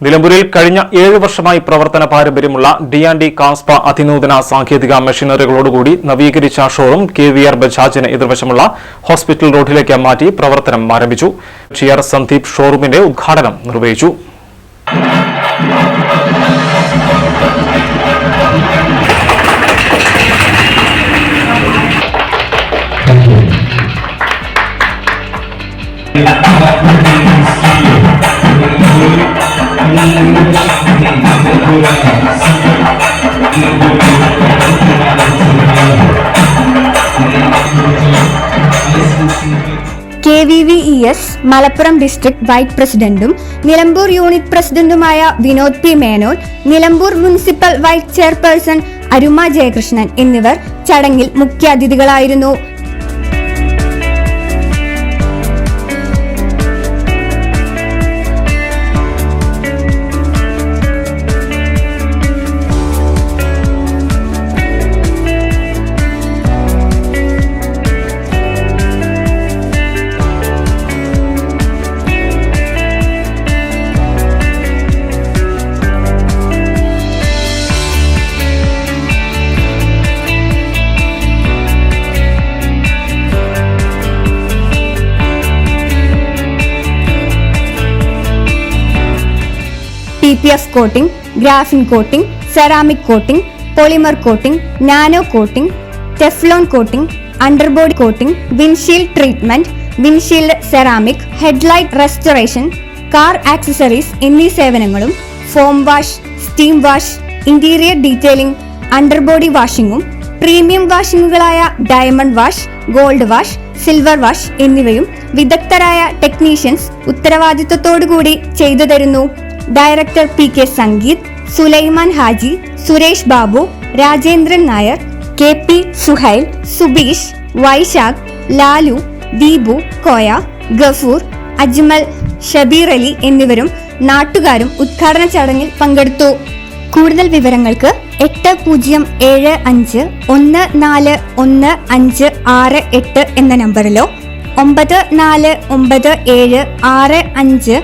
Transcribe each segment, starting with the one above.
നിലമ്പൂരിൽ കഴിഞ്ഞ ഏഴ് വർഷമായി പ്രവർത്തന പാരമ്പര്യമുള്ള ഡി ആൻഡ് ഡി കാസ്പ അതിനൂതന സാങ്കേതിക മെഷീനറികളോടുകൂടി നവീകരിച്ച ഷോറൂം കെ വി ആർ ബജാജിന് എതിർവശമുള്ള ഹോസ്പിറ്റൽ റോഡിലേക്ക് മാറ്റി പ്രവർത്തനം ആരംഭിച്ചു. ആർ സന്ദീപ് ഷോറൂമിന്റെ ഉദ്ഘാടനം നിർവഹിച്ചു. K V V E S Malappuram district vice പ്രസിഡന്റും നിലമ്പൂർ യൂണിറ്റ് പ്രസിഡന്റുമായ Vinod P Menon Nilambur municipal vice chairperson Aruma Jayakrishnan എന്നിവർ ചടങ്ങിൽ മുഖ്യാതിഥികളായിരുന്നു. P F coating graphene coating ceramic coating polymer coating nano coating Teflon coating underbody coating windshield treatment windshield ceramic headlight restoration car accessories എന്നീ സേവനങ്ങളും foam wash steam wash interior detailing underbody വാഷിംഗും premium വാഷിംഗുകളായ diamond wash gold wash silver wash എന്നിവയും വിദഗ്ധരായ technicians ഉത്തരവാദിത്വത്തോടുകൂടി ചെയ്തു തരുന്നു. Director P K Sangeeth Sulaiman Haji Suresh Babu Rajendran Nair K P Suhail Subeesh Vaishakh Lalu Deepu Koya Gafoor Ajmal Shabeer Ali എന്നിവരും നാട്ടുകാരും ഉദ്ഘാടന ചടങ്ങിൽ പങ്കെടുത്തു. കൂടുതൽ വിവരങ്ങൾക്ക് എട്ട് പൂജ്യം ഏഴ് അഞ്ച് ഒന്ന് നാല് ഒന്ന് അഞ്ച് ആറ് എട്ട് എന്ന നമ്പറിലോ ഒമ്പത് നാല് ഒമ്പത് ഏഴ് ആറ് അഞ്ച്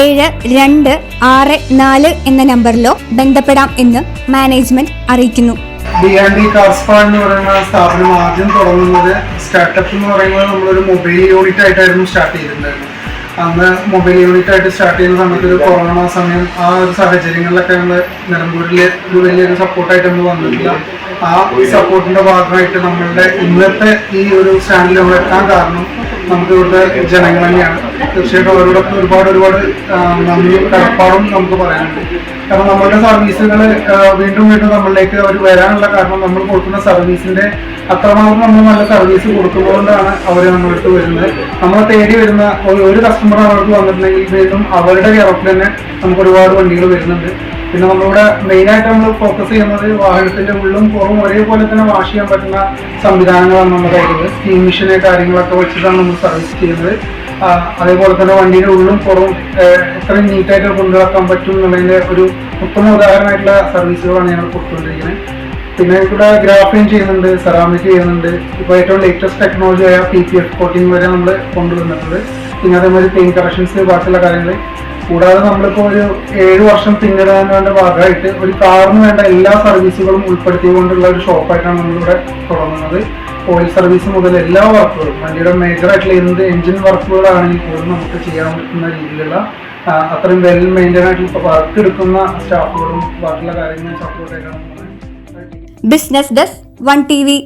ഏഴ് രണ്ട് ആറ് നാല് എന്ന നമ്പറിലോ ബന്ധപ്പെടാം എന്ന് മാനേജ്മെന്റ് അറിയിക്കുന്നു. ഡി ആൻഡ് ഡി കാർസ്പ എന്ന് പറയുന്ന സ്ഥാപനം ആദ്യം തുടങ്ങുന്നത് സ്റ്റാർട്ടപ്പ് എന്ന് പറയുന്നത് നമ്മളൊരു മൊബൈൽ യൂണിറ്റ് ആയിട്ടായിരുന്നു സ്റ്റാർട്ട് ചെയ്തിട്ടുണ്ടായിരുന്നത് അന്ന് മൊബൈൽ യൂണിറ്റ് ആയിട്ട് സ്റ്റാർട്ട് ചെയ്യുന്ന സമയത്ത് ഒരു കൊറോണ സമയം ആ ഒരു സാഹചര്യങ്ങളിലൊക്കെ നമ്മൾ നിലമ്പൂരിൽ ഒരു വലിയൊരു സപ്പോർട്ടായിട്ട് നമ്മൾ വന്നിട്ടില്ല. ആ സപ്പോർട്ടിന്റെ ഭാഗമായിട്ട് നമ്മളുടെ ഇന്നത്തെ ഈ ഒരു സ്റ്റാൻഡിൽ നമ്മൾ എത്താൻ കാരണം നമുക്ക് ഇവിടുത്തെ ജനങ്ങൾ തന്നെയാണ്. തീർച്ചയായിട്ടും അവരോടൊക്കെ ഒരുപാട് ഒരുപാട് നന്ദിയും കടപ്പാടും നമുക്ക് പറയാനുണ്ട്. കാരണം നമ്മളുടെ സർവീസുകൾ വീണ്ടും വീണ്ടും നമ്മളിലേക്ക് അവർ വരാനുള്ള കാരണം നമ്മൾ കൊടുക്കുന്ന സർവീസിന്റെ അത്രമാത്രം നമ്മൾ നല്ല സർവീസ് കൊടുക്കുന്നതുകൊണ്ടാണ് അവർ നമ്മളടുത്ത് വരുന്നത്. നമ്മളെ തേടി വരുന്ന ഒരു- ഒരു കസ്റ്റമർ അവർക്ക് വന്നിട്ടുണ്ടെങ്കിൽ വീണ്ടും അവരുടെ കേരളത്തിൽ തന്നെ നമുക്ക് ഒരുപാട് വണ്ടികൾ വരുന്നുണ്ട്. പിന്നെ നമ്മളിവിടെ മെയിനായിട്ട് നമ്മൾ ഫോക്കസ് ചെയ്യുന്നത് വാഹനത്തിന്റെ ഉള്ളും പുറവും ഒരേപോലെ തന്നെ വാഷ് ചെയ്യാൻ പറ്റുന്ന സംവിധാനങ്ങളാണ് നമ്മുടെ കയ്യിൽ സ്റ്റീം മെഷീന് കാര്യങ്ങളൊക്കെ വെച്ചിട്ടാണ് നമ്മൾ സർവീസ് ചെയ്യുന്നത്. അതേപോലെ തന്നെ വണ്ടിയുടെ ഉള്ളും പുറവും എത്രയും നീറ്റായിട്ട് കൊണ്ടുനടക്കാൻ പറ്റും എന്നുള്ളതിന്റെ ഒരു ഉത്തമ ഉദാഹരണമായിട്ടുള്ള സർവീസുകളാണ് ഞങ്ങൾ കൊടുത്തുകൊണ്ടിരിക്കുന്നത്. പിന്നെ ഇവിടെ ഗ്രാഫിൻ ചെയ്യുന്നുണ്ട് സെറാമിക് ചെയ്യുന്നുണ്ട്. ഇപ്പോൾ ഏറ്റവും ലേറ്റസ്റ്റ് ടെക്നോളജി ആയ പി പി എഫ് കോട്ടിംഗ് വരെ നമ്മൾ കൊണ്ടുവന്നിട്ടുണ്ട്. പിന്നെ അതേമാതിരി പെയിൻ കറക്ഷൻസ് ബാക്കിയുള്ള കാര്യങ്ങൾ കൂടാതെ നമ്മളിപ്പോൾ ഒരു ഏഴ് വർഷം പിന്നിടാൻ പിന്നിടാനുള്ള ഭാഗമായിട്ട് ഒരു കാറിന് വേണ്ട എല്ലാ സർവീസുകളും ഉൾപ്പെടുത്തിക്കൊണ്ടുള്ള ഒരു ഷോപ്പായിട്ടാണ് നമ്മളിവിടെ തുടങ്ങുന്നത്. ഓയിൽ സർവീസ് മുതൽ എല്ലാ വർക്കുകളും വണ്ടിയുടെ മേജർ ആയിട്ടുള്ള എന്ത് എഞ്ചിൻ വർക്കുകളാണെങ്കിൽ പോലും നമുക്ക് ചെയ്യാൻ പറ്റുന്ന രീതിയിലുള്ള അത്രയും വെൽ മെയിന്റൈൻ ആയിട്ടുള്ള വർക്ക് എടുക്കുന്ന സ്റ്റാഫുകളും ബാക്കിയുള്ള കാര്യങ്ങളും സപ്പോർട്ടായിട്ടാണ് business desk one T V